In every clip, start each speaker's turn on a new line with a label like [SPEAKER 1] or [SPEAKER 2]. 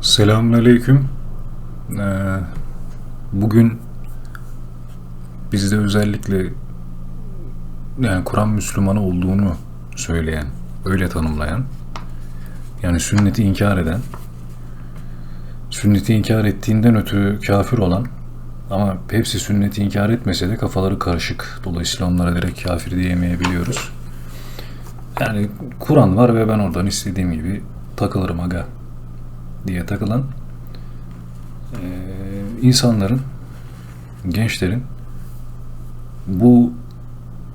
[SPEAKER 1] Selamünaleyküm. Ee, bugün bizde özellikle yani Kur'an Müslümanı olduğunu söyleyen, öyle tanımlayan, yani sünneti inkar eden, sünneti inkar ettiğinden ötürü kafir olan ama hepsi sünneti inkar etmese de kafaları karışık. Dolayısıyla onlara direkt kafir diyemeyebiliyoruz. Yani Kur'an var ve ben oradan istediğim gibi takılırım aga diye takılan e, insanların, gençlerin bu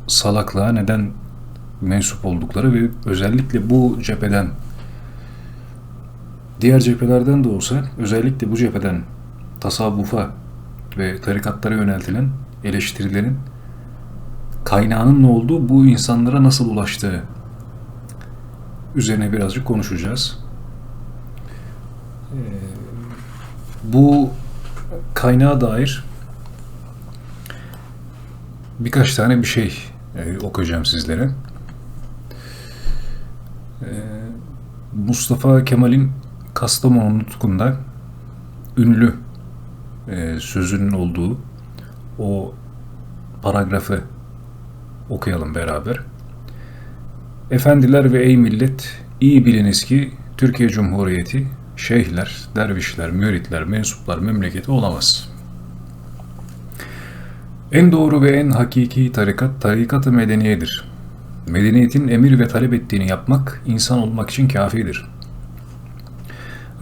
[SPEAKER 1] salaklığa neden mensup oldukları ve özellikle bu cepheden diğer cephelerden de olsa özellikle bu cepheden tasavvufa ve tarikatlara yöneltilen eleştirilerin kaynağının ne olduğu, bu insanlara nasıl ulaştığı üzerine birazcık konuşacağız. Bu kaynağa dair birkaç tane bir şey e, okuyacağım sizlere. Ee, Mustafa Kemal'in Kastamonu nutukunda ünlü e, sözünün olduğu o paragrafı okuyalım beraber. Efendiler ve ey millet, iyi biliniz ki Türkiye Cumhuriyeti şeyhler, dervişler, müritler, mensuplar memleketi olamaz. En doğru ve en hakiki tarikat, tarikat-ı medeniyedir. Medeniyetin emir ve talep ettiğini yapmak, insan olmak için kafidir.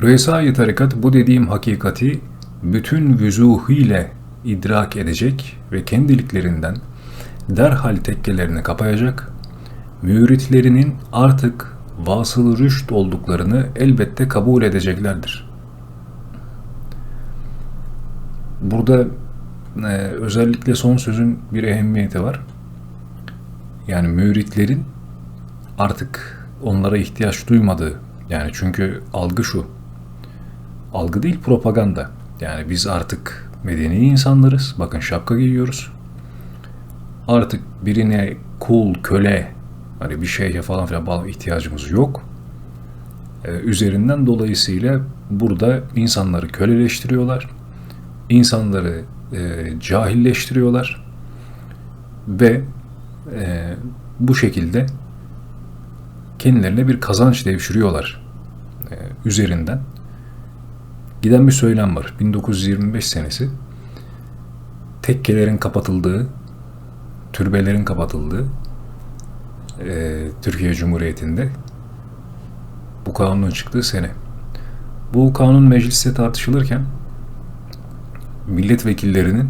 [SPEAKER 1] Rüesai tarikat bu dediğim hakikati bütün vüzuhiyle idrak edecek ve kendiliklerinden derhal tekkelerini kapayacak, müritlerinin artık vasıl rüşt olduklarını elbette kabul edeceklerdir. Burada e, özellikle son sözün bir ehemmiyeti var. Yani müritlerin artık onlara ihtiyaç duymadığı, yani çünkü algı şu, algı değil propaganda. Yani biz artık medeni insanlarız, bakın şapka giyiyoruz. Artık birine kul, köle, Hani bir şeye falan filan bağlı ihtiyacımız yok. Ee, üzerinden dolayısıyla burada insanları köleleştiriyorlar. İnsanları e, cahilleştiriyorlar. Ve e, bu şekilde kendilerine bir kazanç devşiriyorlar e, üzerinden. Giden bir söylem var. 1925 senesi tekkelerin kapatıldığı, türbelerin kapatıldığı e, Türkiye Cumhuriyeti'nde bu kanunun çıktığı sene. Bu kanun mecliste tartışılırken milletvekillerinin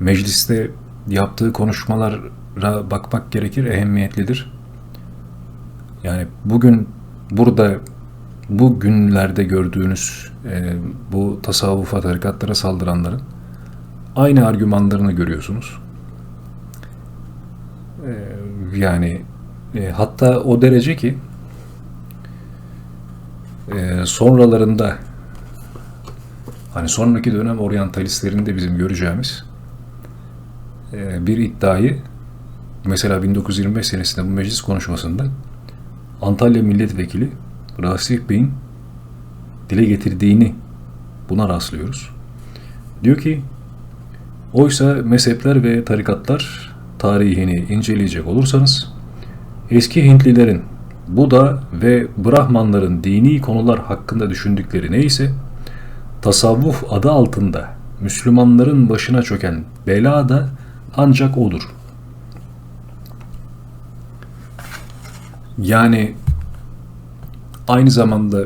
[SPEAKER 1] mecliste yaptığı konuşmalara bakmak gerekir, ehemmiyetlidir. Yani bugün burada bu günlerde gördüğünüz e, bu tasavvufa tarikatlara saldıranların aynı argümanlarını görüyorsunuz. E, yani e, hatta o derece ki e, sonralarında hani sonraki dönem oryantalistlerinde bizim göreceğimiz e, bir iddiayı mesela 1925 senesinde bu meclis konuşmasında Antalya Milletvekili Rasih Bey'in dile getirdiğini buna rastlıyoruz. Diyor ki oysa mezhepler ve tarikatlar tarihini inceleyecek olursanız eski Hintlilerin Buda ve Brahmanların dini konular hakkında düşündükleri neyse tasavvuf adı altında Müslümanların başına çöken bela da ancak odur. Yani aynı zamanda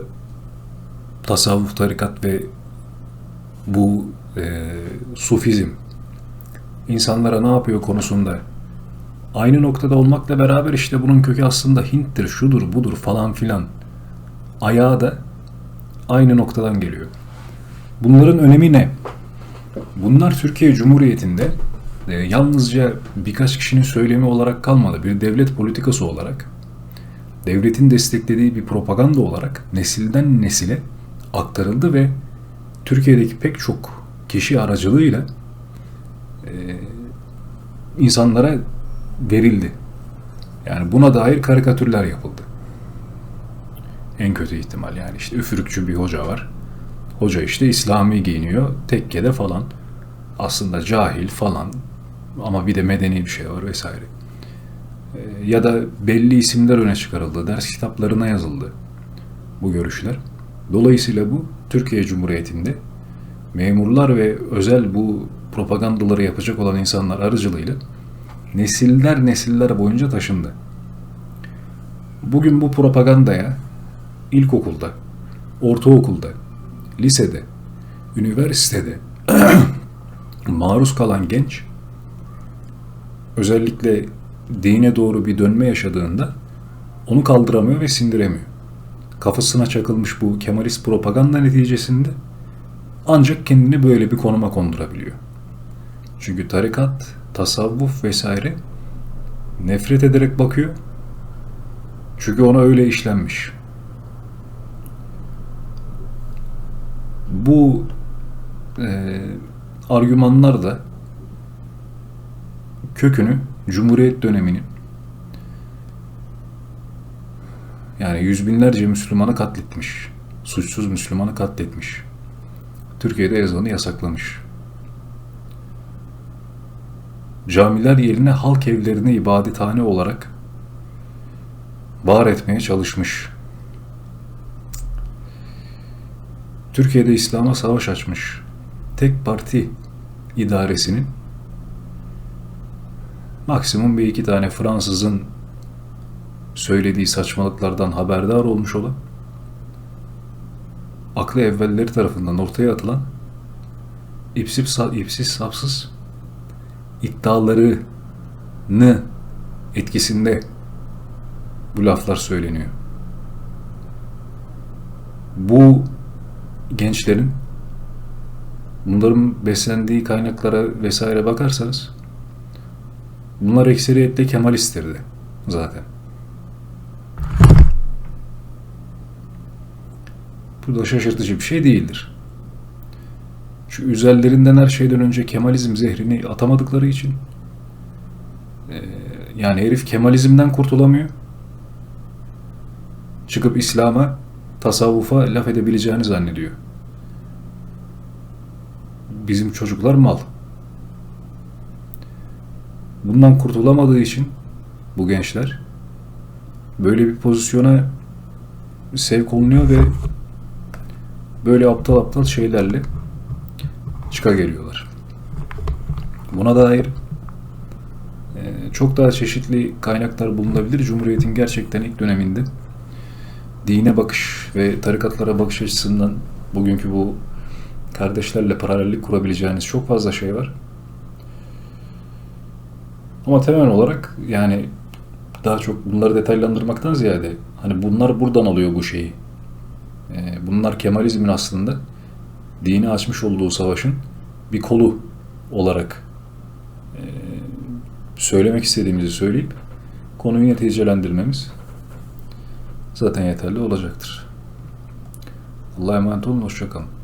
[SPEAKER 1] tasavvuf, tarikat ve bu e, sufizm insanlara ne yapıyor konusunda aynı noktada olmakla beraber işte bunun kökü aslında Hint'tir, şudur, budur falan filan ayağı da aynı noktadan geliyor. Bunların önemi ne? Bunlar Türkiye Cumhuriyeti'nde e, yalnızca birkaç kişinin söylemi olarak kalmadı. Bir devlet politikası olarak, devletin desteklediği bir propaganda olarak nesilden nesile aktarıldı ve Türkiye'deki pek çok kişi aracılığıyla insanlara verildi. Yani buna dair karikatürler yapıldı. En kötü ihtimal yani işte üfürükçü bir hoca var. Hoca işte İslami giyiniyor, tekkede falan. Aslında cahil falan ama bir de medeni bir şey var vesaire. Ee, Ya da belli isimler öne çıkarıldı, ders kitaplarına yazıldı bu görüşler. Dolayısıyla bu Türkiye Cumhuriyeti'nde memurlar ve özel bu propagandaları yapacak olan insanlar aracılığıyla nesiller nesiller boyunca taşındı. Bugün bu propagandaya ilkokulda, ortaokulda, lisede, üniversitede maruz kalan genç özellikle dine doğru bir dönme yaşadığında onu kaldıramıyor ve sindiremiyor. Kafasına çakılmış bu Kemalist propaganda neticesinde ancak kendini böyle bir konuma kondurabiliyor. Çünkü tarikat, tasavvuf vesaire nefret ederek bakıyor. Çünkü ona öyle işlenmiş. Bu e, argümanlar da kökünü Cumhuriyet döneminin yani yüz binlerce Müslümanı katletmiş. Suçsuz Müslümanı katletmiş. Türkiye'de ezanı yasaklamış. Camiler yerine halk evlerini ibadethane olarak var etmeye çalışmış. Türkiye'de İslam'a savaş açmış. Tek parti idaresinin maksimum bir iki tane Fransızın söylediği saçmalıklardan haberdar olmuş olan aklı evvelleri tarafından ortaya atılan ipsiz, ipsiz sapsız iddialarını etkisinde bu laflar söyleniyor. Bu gençlerin bunların beslendiği kaynaklara vesaire bakarsanız bunlar ekseriyetle Kemalistlerdi zaten. Bu da şaşırtıcı bir şey değildir. Şu üzerlerinden her şeyden önce Kemalizm zehrini atamadıkları için e, yani herif Kemalizmden kurtulamıyor. Çıkıp İslam'a, tasavvufa laf edebileceğini zannediyor. Bizim çocuklar mal. Bundan kurtulamadığı için bu gençler böyle bir pozisyona sevk olunuyor ve böyle aptal aptal şeylerle çıka geliyorlar. Buna dair e, çok daha çeşitli kaynaklar bulunabilir. Cumhuriyet'in gerçekten ilk döneminde dine bakış ve tarikatlara bakış açısından bugünkü bu kardeşlerle paralellik kurabileceğiniz çok fazla şey var. Ama temel olarak yani daha çok bunları detaylandırmaktan ziyade hani bunlar buradan alıyor bu şeyi. Ee, bunlar Kemalizmin aslında dini açmış olduğu savaşın bir kolu olarak e, söylemek istediğimizi söyleyip konuyu neticelendirmemiz zaten yeterli olacaktır. Allah'a emanet olun, hoşçakalın.